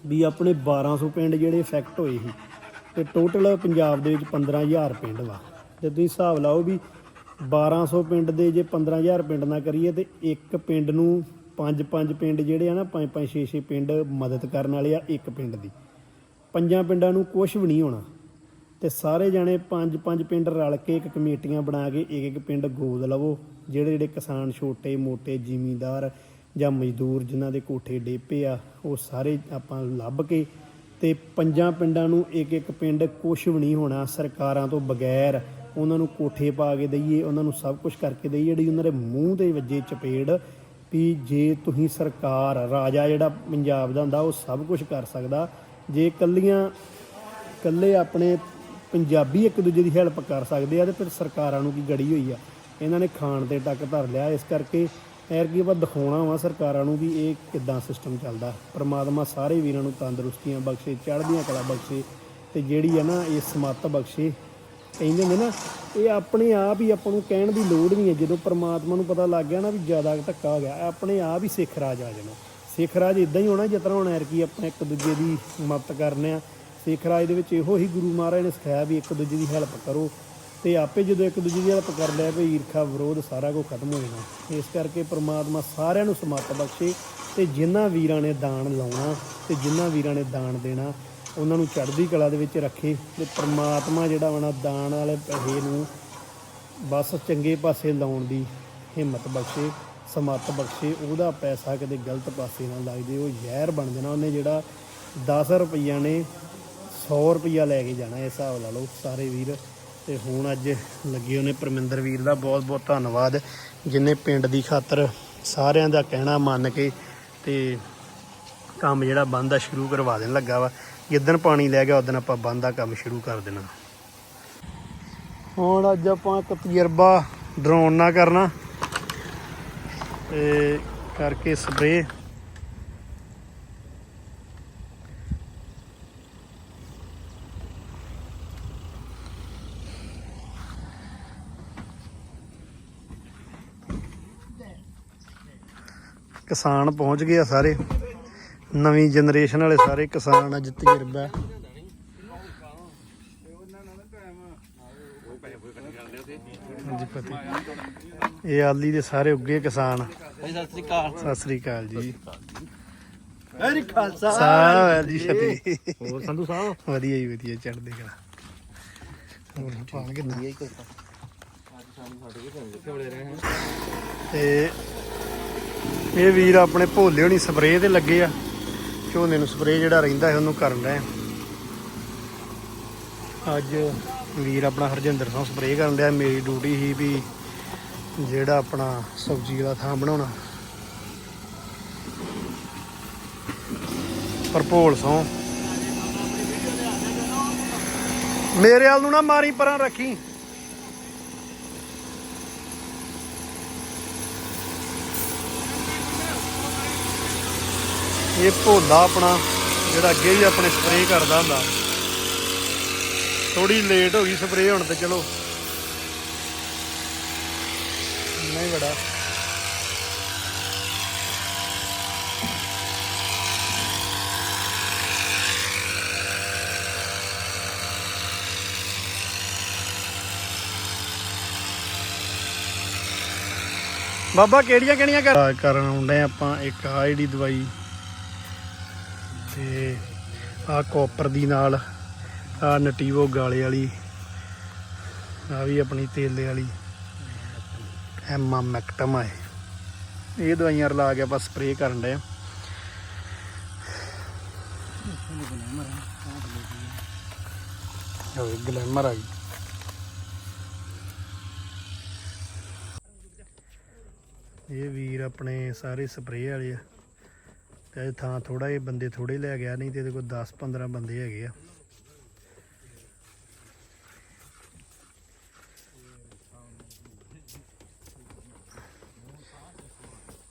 ਵੀ ਆਪਣੇ 1200 ਪਿੰਡ ਜਿਹੜੇ ਇਫੈਕਟ ਹੋਏ ਸੀ ਤੇ ਟੋਟਲ ਪੰਜਾਬ ਦੇ ਵਿੱਚ 15000 ਪਿੰਡ ਵਾ। ਤੇ ਤੁਸੀਂ ਹਿਸਾਬ ਲਾਓ ਵੀ 1200 ਪਿੰਡ ਦੇ ਜੇ 15000 ਪਿੰਡ ਨਾ ਕਰੀਏ ਤੇ ਇੱਕ ਪਿੰਡ ਨੂੰ ਪੰਜ ਪੰਜ ਪਿੰਡ ਜਿਹੜੇ ਆ ਨਾ, ਪੰਜ ਪੰਜ ਛੇ ਛੇ ਪਿੰਡ ਮਦਦ ਕਰਨ ਵਾਲੇ ਆ ਇੱਕ ਪਿੰਡ ਦੀ। ਪੰਜਾਂ ਪਿੰਡਾਂ ਨੂੰ ਕੁਝ ਵੀ ਨਹੀਂ ਹੋਣਾ। ਤੇ ਸਾਰੇ ਜਾਣੇ ਪੰਜ ਪੰਜ ਪਿੰਡ ਰਲ ਕੇ ਇੱਕ ਕਮੇਟੀਆਂ ਬਣਾ ਕੇ ਇੱਕ ਇੱਕ ਪਿੰਡ ਗੋਦ ਲਵੋ, ਜਿਹੜੇ ਜਿਹੜੇ ਕਿਸਾਨ ਛੋਟੇ ਮੋਟੇ ਜ਼ਿਮੀਂਦਾਰ ਜਾਂ ਮਜ਼ਦੂਰ ਜਿਨ੍ਹਾਂ ਦੇ ਕੋਠੇ ਡੇਪੇ ਆ, ਉਹ ਸਾਰੇ ਆਪਾਂ ਲੱਭ ਕੇ ਤੇ ਪੰਜਾਂ ਪਿੰਡਾਂ ਨੂੰ ਇੱਕ ਇੱਕ ਪਿੰਡ ਕੁਛ ਵੀ ਨਹੀਂ ਹੋਣਾ ਸਰਕਾਰਾਂ ਤੋਂ ਬਗੈਰ। ਉਹਨਾਂ ਨੂੰ ਕੋਠੇ ਪਾ ਕੇ ਦਈਏ, ਉਹਨਾਂ ਨੂੰ ਸਭ ਕੁਝ ਕਰਕੇ ਦਈਏ। ਜਿਹੜੀ ਉਹਨਾਂ ਦੇ ਮੂੰਹ ਦੇ ਵੱਜੇ ਚਪੇੜ ਵੀ ਜੇ ਤੁਸੀਂ ਸਰਕਾਰ, ਰਾਜਾ ਜਿਹੜਾ ਪੰਜਾਬ ਦਾ ਹੁੰਦਾ, ਉਹ ਸਭ ਕੁਝ ਕਰ ਸਕਦਾ। ਜੇ ਕੱਲੀਆਂ ਕੱਲੇ ਆਪਣੇ ਪੰਜਾਬੀ ਇੱਕ ਦੂਜੇ ਦੀ ਹੈਲਪ ਕਰ ਸਕਦੇ ਆ, ਤੇ ਫਿਰ ਸਰਕਾਰਾਂ ਨੂੰ ਕੀ ਗੜੀ ਹੋਈ ਆ? ਇਹਨਾਂ ਨੇ ਖਾਣ ਤੇ ਟੱਕ ਧਰ ਲਿਆ। ਇਸ ਕਰਕੇ ਐਰ ਆਪਾਂ ਦਿਖਾਉਣਾ ਵਾ ਸਰਕਾਰਾਂ ਨੂੰ ਵੀ ਇਹ ਕਿੱਦਾਂ ਸਿਸਟਮ ਚੱਲਦਾ। ਪਰਮਾਤਮਾ ਸਾਰੇ ਵੀਰਾਂ ਨੂੰ ਤੰਦਰੁਸਤੀਆਂ ਬਖਸ਼ੇ, ਚੜ੍ਹਦੀਆਂ ਕਲਾ ਬਖਸ਼ੇ ਤੇ ਜਿਹੜੀ ਆ ਨਾ ਇਹ ਸਮੱਤ ਬਖਸ਼ੇ। ਕਹਿੰਦੇ ਨੇ ਨਾ, ਇਹ ਆਪਣੇ ਆਪ ਹੀ ਆਪਾਂ ਨੂੰ ਕਹਿਣ ਦੀ ਲੋੜ ਨਹੀਂ ਹੈ। ਜਦੋਂ ਪਰਮਾਤਮਾ ਨੂੰ ਪਤਾ ਲੱਗ ਗਿਆ ਨਾ ਵੀ ਜ਼ਿਆਦਾ ਧੱਕਾ ਹੋ ਗਿਆ ਆਪਣੇ ਆਪ ਹੀ ਸਿੱਖ ਰਾਜ ਆ ਜਾਣਾ। ਸਿੱਖ ਰਾਜ ਇਦਾਂ ਹੀ ਹੋਣਾ ਜਿਸ ਤਰ੍ਹਾਂ ਹੁਣ ਐਰਕੀ ਆਪਾਂ ਇੱਕ ਦੂਜੇ ਦੀ ਮਦਦ ਕਰਨੇ ਆ। ਸਿੱਖ ਰਾਜ ਦੇ ਵਿੱਚ ਇਹੋ ਹੀ ਗੁਰੂ ਮਹਾਰਾਜ ਨੇ ਸਿਖਾਇਆ ਵੀ ਇੱਕ ਦੂਜੇ ਦੀ ਹੈਲਪ ਕਰੋ। ਤੇ ਆਪੇ ਜਦੋਂ ਇੱਕ ਦੂਜੇ ਦੀ ਹਲਪ ਕਰ ਲਿਆ ਕੋਈ ਈਰਖਾ, ਵਿਰੋਧ ਸਾਰਾ ਕੁਝ ਖਤਮ ਹੋ ਜਾਣਾ। ਇਸ ਕਰਕੇ ਪ੍ਰਮਾਤਮਾ ਸਾਰਿਆਂ ਨੂੰ ਸਮੱਤ ਬਖਸ਼ੇ ਤੇ ਜਿਨ੍ਹਾਂ ਵੀਰਾਂ ਨੇ ਦਾਨ ਲਾਉਣਾ ਤੇ ਜਿਨ੍ਹਾਂ ਵੀਰਾਂ ਨੇ ਦਾਨ ਦੇਣਾ, ਉਹਨਾਂ ਨੂੰ ਚੜ੍ਹਦੀ ਕਲਾ ਦੇ ਵਿੱਚ ਰੱਖੇ ਤੇ ਪ੍ਰਮਾਤਮਾ ਜਿਹੜਾ ਵਣਾ ਦਾਨ ਵਾਲੇ ਪੈਸੇ ਨੂੰ ਬਸ ਚੰਗੇ ਪਾਸੇ ਲਾਉਣ ਦੀ ਹਿੰਮਤ ਬਖਸ਼ੇ ਸਮੱਤ ਬਖਸ਼ੇ, ਉਹਦਾ ਪੈਸਾ ਕਦੇ ਗਲਤ ਪਾਸੇ ਨਾ ਲੱਗ ਜੇ, ਉਹ ਜ਼ਹਿਰ ਬਣ ਜਾਣਾ, ਉਹਨੇ ਜਿਹੜਾ 10 ਰੁਪਈਆ ਨੇ 100 ਰੁਪਈਆ ਲੈ ਕੇ ਜਾਣਾ ਇਸ ਹਿਸਾਬ ਲਾ ਲਓ ਸਾਰੇ ਵੀਰ। ਤੇ ਹੁਣ ਅੱਜ ਲੱਗੇ ਉਹਨੇ ਪਰਮਿੰਦਰ ਵੀਰ ਦਾ ਬਹੁਤ ਬਹੁਤ ਧੰਨਵਾਦ ਜਿਨੇ ਪਿੰਡ ਦੀ ਖਾਤਰ ਸਾਰਿਆਂ ਦਾ ਕਹਿਣਾ ਮੰਨ ਕੇ ਤੇ ਕੰਮ ਜਿਹੜਾ ਬੰਦ ਦਾ ਸ਼ੁਰੂ ਕਰਵਾ ਦੇਣ ਲੱਗਾ ਵਾ। ਜਿੱਦਣ ਪਾਣੀ ਲੈ ਗਿਆ ਉਦੋਂ ਆਪਾਂ ਬੰਦ ਦਾ ਕੰਮ ਸ਼ੁਰੂ ਕਰ ਦੇਣਾ। ਹੁਣ ਅੱਜ ਆਪਾਂ ਇੱਕ ਤਜਰਬਾ ਡਰੋਨ ਨਾਲ ਕਰਨਾ। ਤੇ ਕਰਕੇ ਸਪਰੇ ਕਿਸਾਨ ਪਹੁੰਚ ਗਏ ਆ ਸਾਰੇ। ਨਵੀਂ ਜਨਰੇਸ਼ਨ ਵਾਲੇ ਸਾਰੇ ਕਿਸਾਨ ਅੱਜ ਤਜਰਬਾ ਇਹ ਆਲੀ ਦੇ ਸਾਰੇ ਉੱਗੇ ਕਿਸਾਨ। ਸਤਿ ਸ੍ਰੀ ਅਕਾਲ। ਸਤਿ ਸ੍ਰੀ ਅਕਾਲ ਜੀ। ਹਰੀ ਖਾਲਸਾ। ਸਾਹਿਬ ਜੀ ਫਤਿਹ ਹੋਰ ਸੰਧੂ ਸਾਹਿਬ? ਵਧੀਆ ਜੀ ਵਧੀਆ ਚੜ੍ਹਦੇ ਕਲਾ। ਹੋਰ ਪਾਣ ਕਿੰਨਾ? ਤੇ ਇਹ ਵੀਰ ਆਪਣੇ ਭੋਲੇ ਹੋਣੀ ਸਪਰੇਅ ਤੇ ਲੱਗੇ ਆ। ਝੋਨੇ ਨੂੰ ਸਪਰੇਅ ਜਿਹੜਾ ਰਹਿੰਦਾ ਹੈ, ਉਹਨੂੰ ਕਰਨ ਰਹੇ ਅੱਜ ਵੀਰ ਆਪਣਾ ਹਰਜਿੰਦਰ ਸਿੰਘ ਸਪਰੇਅ ਕਰਨ ਰਿਹਾ ਮੇਰੀ ਡਿਊਟੀ ਸੀ ਵੀ ਜਿਹੜਾ ਆਪਣਾ ਸਬਜ਼ੀ ਦਾ ਥਾਂ ਬਣਾਉਣਾ। ਪਰ ਭੋਲ ਸੌ ਮੇਰੇ ਵਾਲ ਨੂੰ ਨਾ ਮਾਰੀ ਪਰਾਂ ਰੱਖੀ। ਇਹ ਭੋਲਾ ਆਪਣਾ, ਜਿਹੜਾ ਅੱਗੇ ਵੀ ਆਪਣੇ ਸਪਰੇਅ ਕਰਦਾ ਹੁੰਦਾ। ਥੋੜੀ ਲੇਟ ਹੋ ਗਈ ਸਪਰੇਅ ਹੁਣ ਤੇ ਚਲੋ। ਨਹੀਂ ਬੜਾ। ਬਾਬਾ ਕਿਹੜੀਆਂ ਕਿਹੜੀਆਂ ਕਰ ਕਰਨ ਆਉਂਦੇ ਆਪਾਂ ਇੱਕ ਆ ਜਿਹੜੀ ਦਵਾਈ। ਤੇ ਆ ਕਾਪਰ ਦੀ ਨਾਲ ਆ ਨਟੀਵੋ ਗਾਲੇ ਵਾਲੀ ਆ ਵੀ ਆਪਣੀ ਤੇਲੇ ਵਾਲੀ ਐਮਾ ਮੈਕਟਮ ਆਏ ਇਹ। ਦਵਾਈਆਂ ਰਲਾ ਕੇ ਆਪਾਂ ਸਪਰੇਅ ਕਰਨ ਦੇ ਹੋਵੇ ਗਲੈਮਰ ਆ ਗਈ ਇਹ ਵੀਰ ਆਪਣੇ ਸਾਰੇ ਸਪਰੇਅ ਵਾਲੇ ਆ। ਤੇ ਇਹ ਥਾਂ ਥੋੜਾ ਇਹ ਬੰਦੇ ਥੋੜੇ ਲੈ ਗਿਆ ਨਹੀਂ ਤੇ ਇਹਦੇ ਕੋਲ 10 15 ਬੰਦੇ ਹੈਗੇ ਆ।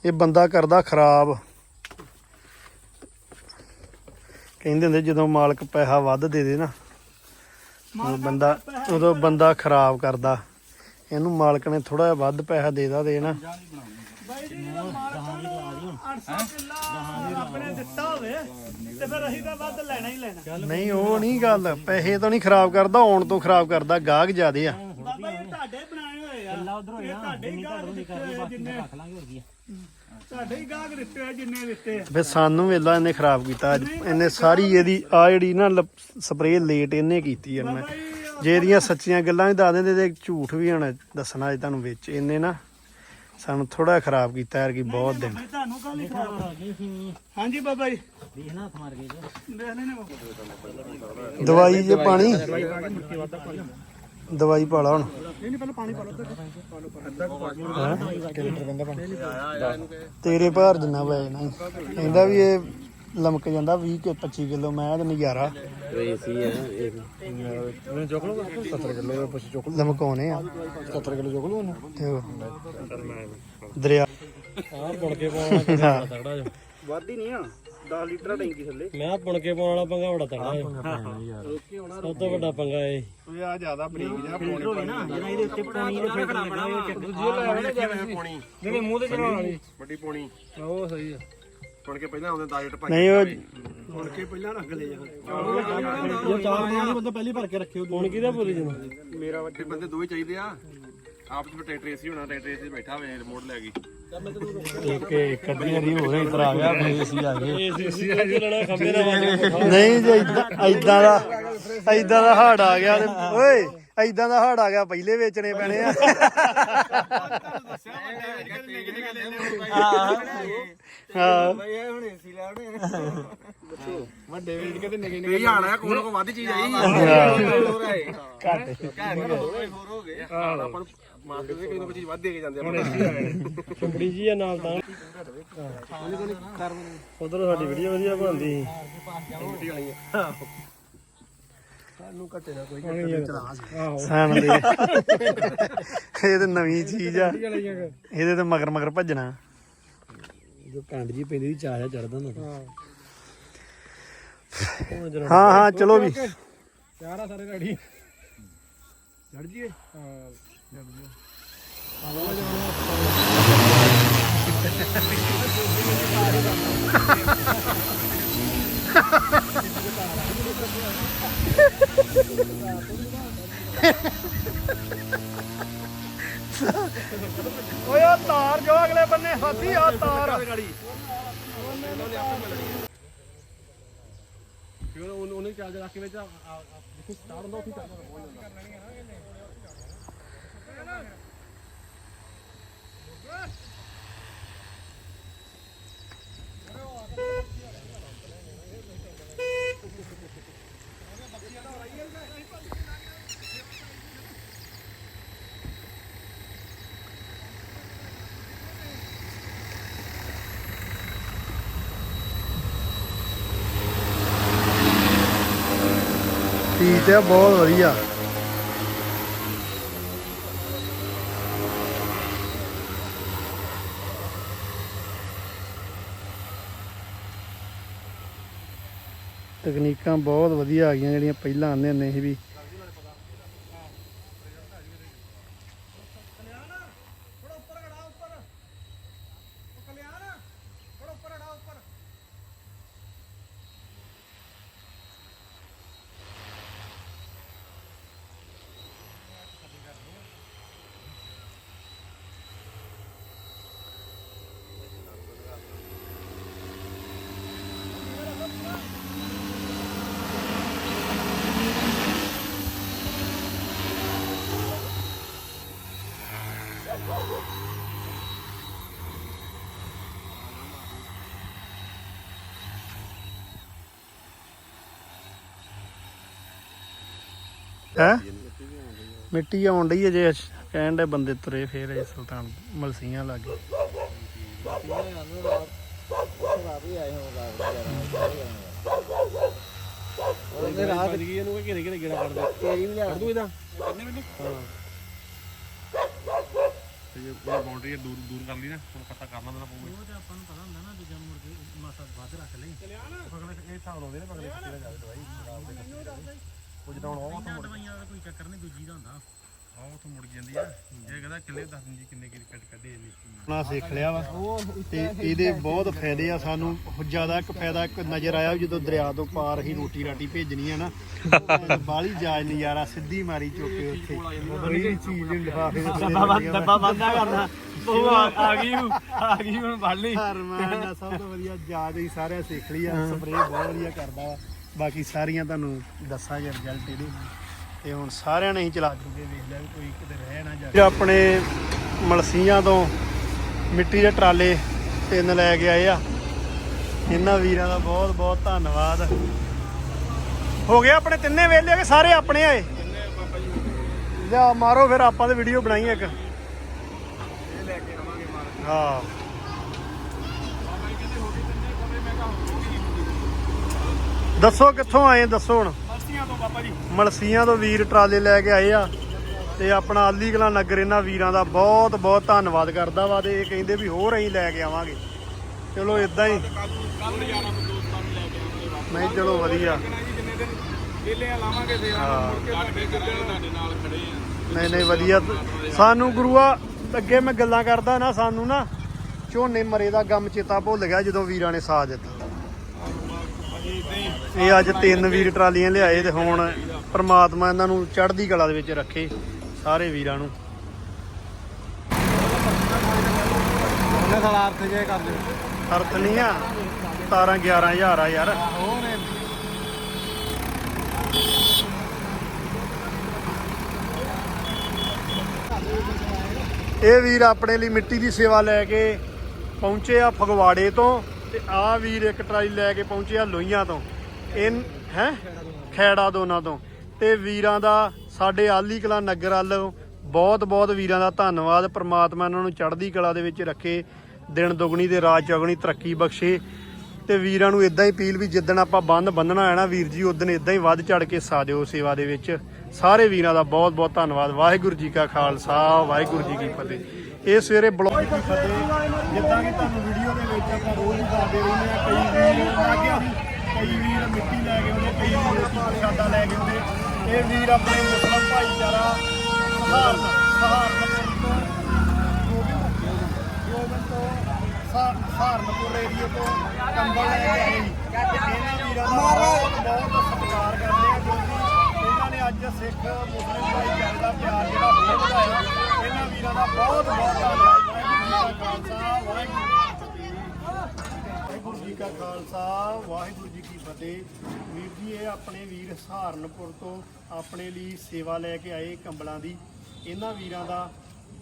ਇਹ ਬੰਦਾ ਕਰਦਾ ਖਰਾਬ। ਕਹਿੰਦੇ ਹੁੰਦੇ ਜਦੋਂ ਮਾਲਕ ਪੈਸਾ ਵੱਧ ਦੇ ਦੇ ਨਾ ਉਦੋਂ ਬੰਦਾ ਉਦੋਂ ਬੰਦਾ ਖਰਾਬ ਕਰਦਾ। ਇਹਨੂੰ ਮਾਲਕ ਨੇ ਥੋੜਾ ਜਿਹਾ ਵੱਧ ਪੈਸਾ ਦੇਦਾ ਦੇ ਨਾ ਨਹੀਂ ਉਹ ਨਹੀਂ ਗੱਲ। ਪੈਸੇ ਤੋਂ ਨਹੀਂ ਖਰਾਬ ਕਰਦਾ ਆਉਣ ਤੋਂ ਖਰਾਬ ਕਰਦਾ ਗਾਹਕ ਜ਼ਿਆਦੇ ਆ। ਬਾਬਾ ਇਹ ਤੁਹਾਡੇ ਬਣਾਏ ਹੋਏ ਆ। ਕਿੱਲਾ ਉਧਰ ਹੋਇਆ ਤੁਹਾਡੇ ਹੀ ਗਾਹਕ ਦਿੱਤੇ ਹੋਏ ਆ ਜਿੰਨੇ। ਰੱਖ ਲਾਂਗੇ ਹੋਰ ਕੀ ਤੁਹਾਡੇ ਹੀ ਗਾਹਕ ਦਿੱਤੇ ਹੋਏ ਆ ਜਿੰਨੇ ਦਿੱਤੇ ਆ। ਫਿਰ ਸਾਨੂੰ ਵੇਲਾ ਇਹਨੇ ਖਰਾਬ ਕੀਤਾ ਅੱਜ। ਇਹਨੇ ਸਾਰੀ ਇਹਦੀ ਆ ਜਿਹੜੀ ਨਾ ਸਪਰੇਅ ਲੇਟ ਇਹਨੇ ਕੀਤੀ ਆ। ਮੈਂ ਜੇ ਇਹਦੀਆਂ ਸੱਚੀਆਂ ਗੱਲਾਂ ਵੀ ਦੱਸ ਦਿੰਦੇ ਤੇ ਝੂਠ ਵੀ ਹੁਣ ਦੱਸਣਾ ਅੱਜ ਤੁਹਾਨੂੰ ਵਿੱਚ। ਇਹਨੇ ਨਾ ਸਾਨੂੰ ਥੋੜਾ ਖਰਾਬ ਕੀਤਾ ਯਾਰ ਕਿ ਬਹੁਤ ਦਿਨ। ਮੈਂ ਤੁਹਾਨੂੰ ਕੱਲ ਹੀ ਖਰਾਬ ਹਾਂਜੀ ਬਾਬਾ ਜੀ। ਦੇਖਣਾ ਹੱਥ ਮਾਰ ਕੇ ਦੇਖ ਲੈਣੇ ਬਾਬਾ ਦਵਾਈ ਜੇ ਪਾਣੀ। ਦਵਾਈ ਪਾ ਲਾ ਹੁਣ। ਨਹੀਂ ਨਹੀਂ ਪਹਿਲਾਂ ਪਾਣੀ ਪਾ ਲਓ ਤੇਰੇ ਭਾਰ ਜਿੰਨਾ ਪੈ ਜਾਣਾ ਕਹਿੰਦਾ ਵੀ ਇਹ ਲਮਕ ਜਾਂਦਾ 20 ਕਿ 25 ਕਿਲੋ ਮੈਂ ਤੇ ਨਜ਼ਾਰਾ ਲਮਕਾਉਣੇ ਆ। 70 ਕਿਲੋ ਚੁੱਕ ਲੂ ਤੇ ਉਹ ਦਰਿਆ। ਆ ਬੁਣ ਕੇ ਪਾਉਣ ਵਾਲਾ ਤਗੜਾ ਜੋ ਵਾਦੀ ਨਹੀਂ ਆ 10 ਲੀਟਰ ਟੈਂਕੀ ਥੱਲੇ। ਮੈਂ ਬੁਣ ਕੇ ਪਾਉਣ ਵਾਲਾ ਪੰਗਾ ਬੜਾ ਤਗੜਾ ਜੋ ਸਭ ਤੋਂ ਵੱਡਾ ਪੰਗਾ ਇਹ। ਓਏ ਆ ਜ਼ਿਆਦਾ ਬਰੀਕ ਜਿਹਾ ਫਿਲਟਰ ਹੋ ਗਿਆ ਨਾ ਜਿਹੜਾ ਇਹਦੇ ਉੱਤੇ ਪਾਣੀ ਦਾ ਫਿਲਟਰ ਲੱਗਾ ਹੋਇਆ ਉਹ ਚੱਕ ਜਿਹੜੇ ਮੂੰਹ ਤੇ ਚੜਾਉਣ ਵਾਲੀ ਵੱਡੀ ਪੌਣੀ। ਉਹ ਸਹੀ ਆ। ਸੁਣ ਕੇ ਪਹਿਲਾਂ ਆਉਂਦੇ 10 ਲੀਟਰ ਪਾਣੀ ਨਹੀਂ ਉਹ ਹੁਣ ਕੇ ਪਹਿਲਾਂ ਰੱਖ ਲੈ ਜਾ। ਇਹ ਚਾਰ ਪਾਣੀ ਬੰਦਾ ਪਹਿਲੀ ਭਰ ਕੇ ਰੱਖਿਓ ਹੁਣ ਕਿਹਦਾ ਬੋਲੀ ਜਨਾ ਮੇਰਾ ਵੱਡੇ ਬੰਦੇ ਦੋ ਹੀ ਚਾਹੀਦੇ ਆ। ਆਪ ਚ ਟਰੈਕਟਰ ਏਸੀ ਹੋਣਾ ਟਰੈਕਟਰ ਏਸੀ ਬੈਠਾ ਹੋਵੇ ਰਿਮੋਟ ਲੈ ਗਈ। ਇੱਕ ਇੱਕ ਅੱਧੀ ਵਾਰੀ ਹੋਰ ਇੱਧਰ ਆ ਗਿਆ ਫੇਰ ਏਸੀ ਆ ਗਏ। ਏਸੀ ਆ ਕੇ ਲੈਣਾ ਖੰਬੇ ਨਾਲ ਨਹੀਂ ਜੇ ਇਦਾਂ ਇਦਾਂ ਦਾ ਇਦਾਂ ਦਾ ਹਾੜ ਆ ਗਿਆ ਓਏ! ਇਦਾਂ ਦਾ ਹਾੜ ਆ ਗਿਆ ਪਹਿਲੇ ਵੇਚਣੇ ਪੈਣੇ ਆ। ਹਾਂ। ਇਹ ਹਾਣਾ ਕੋਲ ਕੋ ਵੱਧ ਚੀਜ਼ ਆਈ ਘੱਟ ਹੋ ਗਏ ਆਪਾਂ ਮਾਰਕੀਟ ਦੇ ਕੋਈ ਨਾ ਕੋਈ ਚੀਜ਼ ਵੱਧ ਦੇ ਕੇ ਜਾਂਦੇ ਆ ਚੁੰਬੜੀ ਜੀ ਆ ਨਾਲ ਤਾਂ। ਉਧਰ ਸਾਡੀ ਵੀਡੀਓ ਵਧੀਆ ਬਣਦੀ। ਸਾਨ ਦੇ। *laughs* ਇਹ ਤੇ ਨਵੀਂ ਚੀਜ਼ ਆ। ਇਹਦੇ ਤੇ ਮਗਰ ਮਗਰ ਭੱਜਣਾ। ਜੋ ਕੰਡ ਜੀ ਪੈਂਦੀ ਦੀ ਚਾਹ ਚੜਦਾ ਹੁੰਦਾ ਹਾਂ। ਹਾਂ ਚਲੋ ਵੀ। ਚਾਰ ਆ ਸਾਰੇ ਰੈਡੀ। ਚੜ ਜੀਏ *laughs* ਓਏ ਆ ਤਾਰ ਜੋ ਅਗਲੇ ਬੰਨੇ ਹਾਥੀ, ਆ ਤਾਰ। ਫਿਰ ਉਹਨੇ ਚਾਰਜ ਰੱਖ ਕੇ ਵਿੱਚ ਦੇਖੋ ਸਟਾਰਟ ਹੁੰਦਾ, ਉੱਥੇ ਚੱਲਦਾ ਪਹੁੰਚ ਜਾਂਦਾ ਠੀਕ ਬਹੁਤ ਵਧੀਆ। ਤਕਨੀਕਾਂ ਬਹੁਤ ਵਧੀਆ ਆ ਗਈਆਂ ਜਿਹੜੀਆਂ ਪਹਿਲਾਂ ਆਉਂਦੇ ਹੁੰਦੇ ਸੀ ਵੀ ਹੈ? ਮਿੱਟੀ ਆਉਣ ਡਈ ਹੈ ਜੇ ਕਹਿਣ ਦੇ ਬੰਦੇ ਤੁਰੇ ਫੇਰ ਇਹ ਸੁਲਤਾਨ ਮਲਸੀਆਂ ਲੱਗੇ। ਉਹਨੇ ਰਾਤ ਗਈ ਇਹਨੂੰ ਘੇਰੇ ਘੇਰੇ ਗੇੜਾ ਕੱਢ ਦੇ ਤੇਰੀ ਵੀ ਕੱਢ ਦੂ ਇਹਦਾ। ਤੇ ਜੇ ਇਹ ਬਾਉਂਡਰੀ ਦੂਰ ਦੂਰ ਕਰ ਲਈ ਨਾ ਹੁਣ ਪਤਾ ਕਰਨਾ ਦੇਣਾ ਪਊਗਾ। ਉਹ ਤੇ ਆਪਾਂ ਨੂੰ ਪਤਾ ਹੁੰਦਾ ਨਾ ਦੂਜਾ ਮੁੜ ਕੇ ਮਾਸਾ ਵੱਧ ਰੱਖ ਲਈ। ਅਗਲੇ ਇਹ ਹਿਸਾਬ ਲਾਉਂਦੇ ਨੇ ਅਗਲੇ ਕਿੱਥੇ ਦਾ ਜਾਵੇ ਦਵਾਈ। ਉਹ ਜਦੋਂ ਹੁਣ ਉਹ ਤੋਂ ਮੁੜ ਦਵਾਈਆਂ ਦਾ ਕੋਈ ਚੱਕਰ ਨਹੀਂ ਦੂਜੀ ਦਾ ਹੁੰਦਾ। ਉਹ ਤੋਂ ਮੁੜ ਜਾਂਦੀ ਆ। ਇਹ ਕਹਿੰਦਾ ਕਿੱਲੇ ਦੱਸ ਦਿੰਦੀ ਕਿੰਨੇ ਕੱਟ ਕੱਢੇ ਇਹਨੇ। ਨਾ ਸਿੱਖ ਲਿਆ ਵਾ। ਤੇ ਇਹਦੇ ਬਹੁਤ ਫਾਇਦੇ ਆ ਸਾਨੂੰ ਜ਼ਿਆਦਾ ਇੱਕ ਫਾਇਦਾ ਇੱਕ ਨਜ਼ਰ ਆਇਆ ਵੀ ਜਦੋਂ ਦਰਿਆ ਤੋਂ ਪਾਰ ਹੀ ਰੋਟੀ ਰਾਟੀ ਭੇਜਣੀ ਆ ਨਾ ਬਾਲੀ ਜਾਜ ਨਜ਼ਾਰਾ ਸਿੱਧੀ ਮਾਰੀ ਚੁੱਕ ਕੇ ਉੱਥੇ। ਕੋਈ ਚੀਜ਼ ਲਿਫਾਫੇ ਦੇ ਥੱਲੇ ਡੱਬਾ ਬੰਦਾ ਕਰਨਾ। ਉਹ ਆ ਆ ਗਈ ਆ ਗਈ ਹੁਣ ਫੜ ਲਈ ਹਰਮਾਨ ਦਾ ਸਭ ਤੋਂ ਵਧੀਆ ਜਾਜ ਹੀ ਸਾਰਿਆਂ ਸਿੱਖ ਲਈ ਆ ਸਪਰੇਅ ਬਹੁਤ ਵਧੀਆ ਕਰਦਾ ਵਾ। ਬਾਕੀ ਸਾਰੀਆਂ ਤੁਹਾਨੂੰ ਦੱਸਾਂਗੇ ਰਿਜ਼ਲਟ ਇਹਦੇ। ਤੇ ਹੁਣ ਸਾਰਿਆਂ ਨੇ ਹੀ ਚਲਾ ਚੁੱਕੇ ਵੇਖ ਲਿਆ ਕੋਈ ਕਿਤੇ ਰਹਿ ਨਾ ਜਾਵੇ। ਆਪਣੇ ਮਲਸੀਆਂ ਤੋਂ ਮਿੱਟੀ ਦੇ ਟਰਾਲੇ ਤਿੰਨ ਲੈ ਕੇ ਆਏ ਆ। ਇਹਨਾਂ ਵੀਰਾਂ ਦਾ ਬਹੁਤ ਬਹੁਤ ਧੰਨਵਾਦ। ਹੋ ਗਿਆ ਆਪਣੇ ਤਿੰਨੇ ਵੇਲੇ ਕਿ ਸਾਰੇ ਆਪਣੇ ਆਏ? ਲਿਆ, ਮਾਰੋ ਫਿਰ ਆਪਾਂ ਤੇ ਵੀਡੀਓ ਬਣਾਈ ਇੱਕ। ਇਹ ਲੈ ਕੇ ਆਵਾਂਗੇ ਮਾਰ ਹਾਂ। ਦੱਸੋ ਕਿੱਥੋਂ ਆਏ ਦੱਸੋ ਹੁਣ। ਮਸਤੀਆਂ ਤੋਂ ਬਾਬਾ ਜੀ। ਮਲਸੀਆਂ ਤੋਂ ਵੀਰ ਟਰਾਲੇ ਲੈ ਕੇ ਆਏ ਆ ਤੇ ਆਪਣਾ ਆਲੀ ਕਲਾ ਨਗਰ ਇਹਨਾਂ ਵੀਰਾਂ ਦਾ ਬਹੁਤ ਬਹੁਤ ਧੰਨਵਾਦ ਕਰਦਾ ਵਾ ਤੇ ਇਹ ਕਹਿੰਦੇ ਵੀ ਹੋਰ ਅਸੀਂ ਲੈ ਕੇ ਆਵਾਂਗੇ। ਚਲੋ ਇਦਾਂ ਹੀ। ਨਹੀਂ ਚਲੋ ਵਧੀਆ। ਨਹੀਂ ਨਹੀਂ ਵਧੀਆ। ਸਾਨੂੰ ਗੁਰੂਆ ਅੱਗੇ ਮੈਂ ਗੱਲਾਂ ਕਰਦਾ ਨਾ ਸਾਨੂੰ ਨਾ ਝੋਨੇ ਮਰੇ ਦਾ ਗਮ ਚੇਤਾ ਭੁੱਲ ਗਿਆ ਜਦੋਂ ਵੀਰਾਂ ਨੇ ਸਾਥ ਦਿੱਤਾ। ਇਹ ਅੱਜ ਤਿੰਨ ਵੀਰ ਟਰਾਲੀਆਂ ਲਿਆਏ ਤੇ ਹੁਣ ਪ੍ਰਮਾਤਮਾ ਇਹਨਾਂ ਨੂੰ ਚੜ੍ਹਦੀ ਕਲਾ ਦੇ ਵਿੱਚ ਰੱਖੇ ਸਾਰੇ ਵੀਰਾਂ ਨੂੰ। ਉਹਨੇ ਸਾਲਾ ਅਰਥ ਜੇ ਕਰ ਦੇ ਅਰਥ ਨਹੀਂ ਆ 17 11000 ਆ ਯਾਰ। ਹੋਰ ਇਹ ਵੀਰ ਆਪਣੇ ਲਈ ਮਿੱਟੀ ਦੀ ਸੇਵਾ ਲੈ ਕੇ ਪਹੁੰਚੇ ਆ ਫਗਵਾੜੇ ਤੋਂ। ਤੇ ਆ ਵੀਰ ਇੱਕ ਟਰਾਲੀ ਲੈ ਕੇ ਪਹੁੰਚਿਆ ਆ ਲੋਹੀਆਂ ਤੋਂ। ਇਹ ਹੈ? ਖੈੜਾ ਦੋਨਾਂ ਤੋਂ। ਤੇ ਵੀਰਾਂ ਦਾ ਸਾਡੇ ਆਲੀ ਕਲਾ ਨਗਰ ਵੱਲੋਂ ਬਹੁਤ ਬਹੁਤ ਵੀਰਾਂ ਦਾ ਧੰਨਵਾਦ। ਪ੍ਰਮਾਤਮਾ ਇਹਨਾਂ ਨੂੰ ਚੜ੍ਹਦੀ ਕਲਾ ਦੇ ਵਿੱਚ ਰੱਖੇ। ਦਿਨ ਦੁਗਣੀ ਤੇ ਰਾਤ ਚੌਗਣੀ ਤਰੱਕੀ ਬਖਸ਼ੇ। ਤੇ ਵੀਰਾਂ ਨੂੰ ਇਦਾਂ ਹੀ ਅਪੀਲ ਵੀ ਜਿੱਦਣ ਆਪਾਂ ਬੰਦ ਬੰਨਣਾ ਹੈ ਨਾ ਵੀਰ ਜੀ ਉਦੋਂ ਇਦਾਂ ਹੀ ਵੱਧ ਚੜ ਕੇ ਸਾਜੋ ਸੇਵਾ ਦੇ ਵਿੱਚ। ਸਾਰੇ ਵੀਰਾਂ ਦਾ ਬਹੁਤ ਬਹੁਤ ਧੰਨਵਾਦ। ਵਾਹਿਗੁਰੂ ਜੀ ਕਾ ਖਾਲਸਾ, ਵਾਹਿਗੁਰੂ ਜੀ ਕੀ ਫਤਿਹ। ਇਹ ਸਵੇਰੇ ਬਲੌਗ ਜਿੱਦਾਂ ਕਿ ਤੁਹਾਨੂੰ ਵੀਡੀਓ ਦੇ ਵਿੱਚ ਆਪਾਂ ਰੋਜ਼ ਹੀ ਦੱਸਦੇ ਰਹਿੰਦੇ ਆ ਕਈ ਵੀਰ ਲੱਗਿਆ ਸੀ ਕਈ ਵੀਰ ਮਿੱਟੀ ਲੈ ਕੇ ਆਉਂਦੇ ਕਈ ਵੀਰ ਪ੍ਰਸ਼ਾਦਾ ਲੈ ਕੇ ਆਉਂਦੇ। ਇਹ ਵੀਰ ਆਪਣੇ ਮੁਸਲਮ ਭਾਈਚਾਰਾ ਸਹਾਰਨ ਸਹਾਰਨਪੁਰ ਤੋਂ ਗੋਬਿੰਦ ਤੋਂ ਸਹਾ- ਸਹਾਰਨਪੁਰ ਏਰੀਏ ਤੋਂ ਕੰਬਲ ਲੈ ਕੇ ਆਏ ਇਹਨਾਂ ਵੀਰਾਂ ਦਾ ਬਹੁਤ ਬਹੁਤ ਸਤਿਕਾਰ ਕਰਦੇ ਆ ਕਿਉਂਕਿ ਇਹਨਾਂ ਨੇ ਅੱਜ ਸਿੱਖ ਮੁਸਲਿਮ ਭਾਈਚਾਰੇ ਦਾ ਪਿਆਰ ਜਿਹੜਾ ਹੋਰ ਵਧਾਇਆ। ਵੀਰਾਂ ਦਾ ਬਹੁਤ ਬਹੁਤ ਧੰਨਵਾਦ। ਵਾਹਿਗੁਰੂ ਜੀ ਕਾ ਖਾਲਸਾ, ਵਾਹਿਗੁਰੂ ਜੀ ਕਾ ਖਾਲਸਾ ਵਾਹਿਗੁਰੂ ਜੀ ਕੀ ਫਤਿਹ। ਵੀਰ ਜੀ, ਇਹ ਆਪਣੇ ਵੀਰ ਸਹਾਰਨਪੁਰ ਤੋਂ ਆਪਣੇ ਲਈ ਸੇਵਾ ਲੈ ਕੇ ਆਏ ਕੰਬਲਾਂ ਦੀ। ਇਹਨਾਂ ਵੀਰਾਂ ਦਾ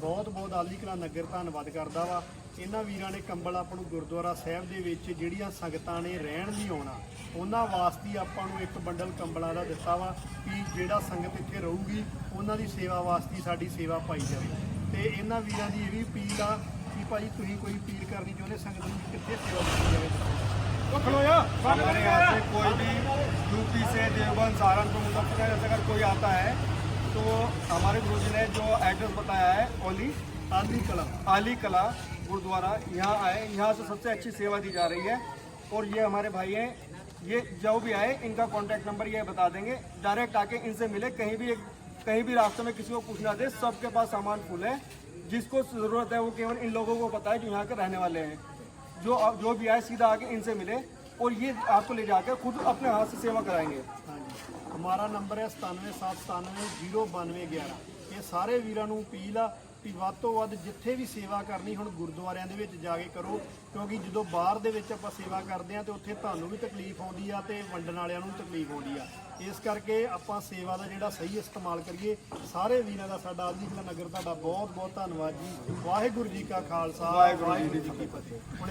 ਬਹੁਤ ਬਹੁਤ ਆਲੀ ਕਲਾ ਨਗਰ ਧੰਨਵਾਦ ਕਰਦਾ ਵਾ। ਇਹਨਾਂ ਵੀਰਾਂ ਨੇ ਕੰਬਲ ਆਪਾਂ ਨੂੰ ਗੁਰਦੁਆਰਾ ਸਾਹਿਬ ਦੇ ਵਿੱਚ ਜਿਹੜੀਆਂ ਸੰਗਤਾਂ ਨੇ ਰਹਿਣ ਲਈ ਆਉਣਾ, ਉਹਨਾਂ ਵਾਸਤੇ ਆਪਾਂ ਨੂੰ ਇੱਕ ਬੰਡਲ ਕੰਬਲਾਂ ਦਾ ਦਿੱਤਾ ਵਾ ਕਿ ਜਿਹੜਾ ਸੰਗਤ ਇੱਥੇ ਰਹੂਗੀ, ਉਹਨਾਂ ਦੀ ਸੇਵਾ ਵਾਸਤੇ ਸਾਡੀ ਸੇਵਾ ਪਾਈ ਜਾਵੇ। ਤੇ ਇਹਨਾਂ ਵੀਰਾਂ ਦੀ ਇਹ ਵੀ ਅਪੀਲ ਆ ਕਿ ਭਾਈ ਤੁਸੀਂ ਕੋਈ ਅਪੀਲ ਕਰਨੀ ਚਾਹੁੰਦੇ ਸੰਗਤ ਨੂੰ ਕਿ ਕਿੱਥੇ ਸੇਵਾ ਕੀਤੀ ਜਾਵੇ हमारे यहाँ से कोई भी यूपी से देवबंद सहारनपुर मुजफ्फरनगर से अगर कोई आता है तो हमारे गुरु जी ने जो एड्रेस बताया है ओली ਆਲੀ ਕਲਾ आली कला गुरुद्वारा यहाँ आए यहाँ से सबसे अच्छी सेवा दी जा रही है और ये हमारे भाई हैं ये जो भी आए इनका कॉन्टैक्ट नंबर ये बता देंगे डायरेक्ट आके इनसे मिले कहीं भी कहीं भी रास्ते में किसी को पूछना दे सबके पास सामान फुल है जिसको ज़रूरत है वो केवल इन लोगों को पता है जो यहाँ के रहने वाले हैं जो जो भी आए सीधा आके इनसे मिले और ये आपको ले जाकर खुद अपने हाथ से सेवा कराएंगे ਹਾਂਜੀ ਹਮਾਰਾ ਨੰਬਰ ਹੈ 9779099211 ਇਹ ਸਾਰੇ ਵੀਰਾਂ ਨੂੰ ਅਪੀਲ ਆ ਕਿ ਵੱਧ ਤੋਂ ਵੱਧ ਜਿੱਥੇ ਵੀ ਸੇਵਾ ਕਰਨੀ ਹੁਣ ਗੁਰਦੁਆਰਿਆਂ ਦੇ ਵਿੱਚ ਜਾ ਕੇ ਕਰੋ ਕਿਉਂਕਿ ਜਦੋਂ ਬਾਹਰ ਦੇ ਵਿੱਚ ਆਪਾਂ ਸੇਵਾ ਕਰਦੇ ਆ ਤੇ ਉੱਥੇ ਤੁਹਾਨੂੰ ਵੀ ਤਕਲੀਫ ਆਉਂਦੀ ਆ ਤੇ ਵੰਡਣ ਵਾਲਿਆਂ ਨੂੰ ਵੀ ਤਕਲੀਫ ਆਉਂਦੀ ਆ ਇਸ ਕਰਕੇ ਆਪਾਂ ਸੇਵਾ ਦਾ ਜਿਹੜਾ ਸਹੀ ਇਸਤੇਮਾਲ ਕਰੀਏ। ਸਾਰੇ ਵੀਰਾਂ ਦਾ ਸਾਡਾ ਆਲੀ ਨਗਰ ਤੁਹਾਡਾ ਬਹੁਤ ਬਹੁਤ ਧੰਨਵਾਦ ਜੀ। ਵਾਹਿਗੁਰੂ ਜੀ ਕਾ ਖਾਲਸਾ ਵਾਹਿਗੁਰੂ ਜੀ ਕੀ ਫਤਿਹ।